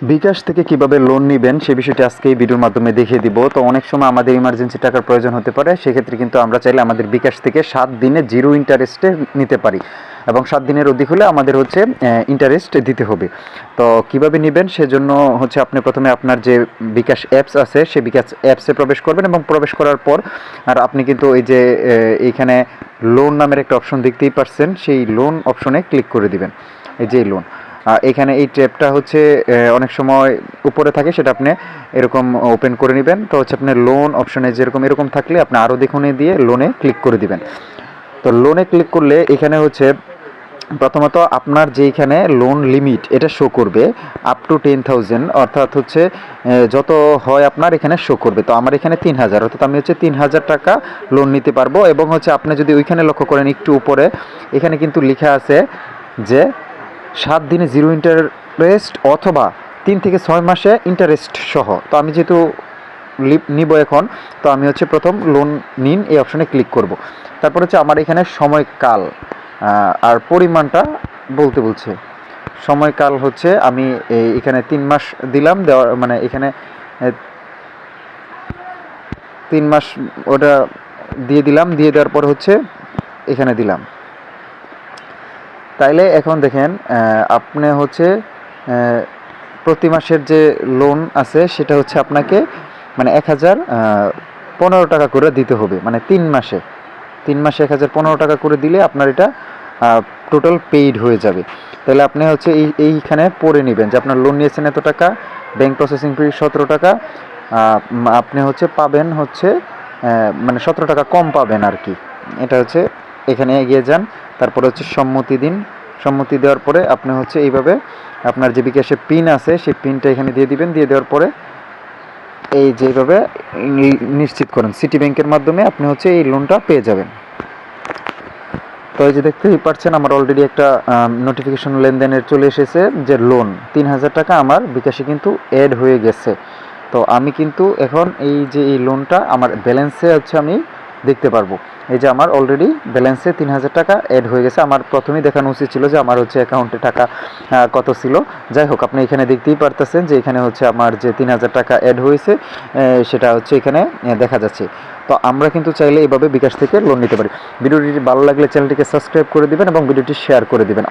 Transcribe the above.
বিকাশ থেকে কীভাবে লোন নেবেন সে বিষয়টি আজকে এই ভিডিওর মাধ্যমে দেখিয়ে দিব। তো অনেক সময় আমাদের ইমার্জেন্সি টাকার প্রয়োজন হতে পারে, সেক্ষেত্রে কিন্তু আমরা চাইলে আমাদের বিকাশ থেকে সাত দিনে জিরো ইন্টারেস্টে নিতে পারি এবং সাত দিনের অধিক হলে আমাদের হচ্ছে ইন্টারেস্ট দিতে হবে। তো কীভাবে নেবেন সেজন্য হচ্ছে আপনি প্রথমে আপনার যে বিকাশ অ্যাপস আছে সেই বিকাশ অ্যাপসে প্রবেশ করবেন এবং প্রবেশ করার পর, আর আপনি কিন্তু এই যে এইখানে লোন নামের একটা অপশন দেখতেই পাচ্ছেন সেই লোন অপশনে ক্লিক করে দিবেন। এই যে লোন এখানে এই ট্যাবটা হচ্ছে অনেক সময় উপরে থাকে, সেটা আপনি এরকম ওপেন করে নেবেন। তো হচ্ছে আপনার লোন অপশনে যেরকম, এরকম থাকলে আপনি আরও দেখুনে দিয়ে লোনে ক্লিক করে দিবেন। তো লোনে ক্লিক করলে এখানে হচ্ছে, প্রথমত আপনার যেইখানে লোন লিমিট এটা শো করবে আপ টু টেন থাউজেন্ড অর্থাৎ হচ্ছে যত হয় আপনার এখানে শো করবে। তো আমার এখানে তিন হাজার, অর্থাৎ আমি হচ্ছে তিন হাজার টাকা লোন নিতে পারব এবং হচ্ছে আপনি যদি ওইখানে লক্ষ্য করেন একটু উপরে, এখানে কিন্তু লেখা আছে যে সাত দিনে জিরো ইন্টারেস্ট অথবা তিন থেকে ছয় মাসে ইন্টারেস্ট সহ। তো আমি যেহেতু নিব এখন, তো আমি হচ্ছে প্রথম লোন নিন, এই অপশনে ক্লিক করব। তারপর হচ্ছে আমার এখানে সময়কাল আর পরিমাণটা বলতে বলছে। সময়কাল হচ্ছে আমি এখানে তিন মাস দিলাম, দেওয়ার মানে এখানে তিন মাস ওটা দিয়ে দিলাম, দিয়ে দেওয়ার পর হচ্ছে এখানে দিলাম। তাইলে এখন দেখেন আপনি হচ্ছে প্রতি মাসের যে লোন আছে, সেটা হচ্ছে আপনাকে মানে এক হাজার পনেরো টাকা করে দিতে হবে মানে তিন মাসে। তিন মাসে এক হাজার পনেরো টাকা করে দিলে আপনার এটা টোটাল পেইড হয়ে যাবে। তাহলে আপনি হচ্ছে এই, এইখানে পড়ে নেবেন যে আপনার লোন নিয়েছেন এত টাকা ব্যাংক প্রসেসিং ফি সতেরো টাকা আপনি হচ্ছে পাবেন হচ্ছে মানে সতেরো টাকা কম পাবেন আর কি। এটা হচ্ছে এখানে এগিয়ে যান। তারপরে হচ্ছে সম্মতি দিন। সম্মতি দেওয়ার পরে আপনি হচ্ছে এইভাবে আপনার যে বিকাশে পিন আছে, সেই পিনটা এখানে দিয়ে দিবেন। দিয়ে দেওয়ার পরে এই যেভাবে নিশ্চিত করেন। সিটি ব্যাংকের মাধ্যমে আপনি হচ্ছে এই লোনটা পেয়ে যাবেন। তো এই যে দেখতেই পাচ্ছেন আমার অলরেডি একটা নোটিফিকেশন লেনদেনের চলে এসেছে যে লোন তিন হাজার টাকা আমার বিকাশে কিন্তু অ্যাড হয়ে গেছে। তো আমি কিন্তু এখন এই যে এই লোনটা আমার ব্যালেন্সে হচ্ছে আমি দেখতে পারব। এই যে আমার অলরেডি ব্যালেন্সে তিন হাজার টাকা অ্যাড হয়ে গেছে। আমার প্রথমেই দেখানো উচিত ছিল যে আমার হচ্ছে অ্যাকাউন্টে টাকা কত ছিল। যাই হোক, আপনি এখানে দেখতেই পারতেছেন যে এখানে হচ্ছে আমার যে তিন হাজার টাকা অ্যাড হয়েছে সেটা হচ্ছে এখানে দেখা যাচ্ছে। তো আমরা কিন্তু চাইলে এইভাবে বিকাশ থেকে লোন নিতে পারি। ভিডিওটি ভালো লাগলে চ্যানেলটিকে সাবস্ক্রাইব করে দিবেন এবং ভিডিওটি শেয়ার করে দিবেন।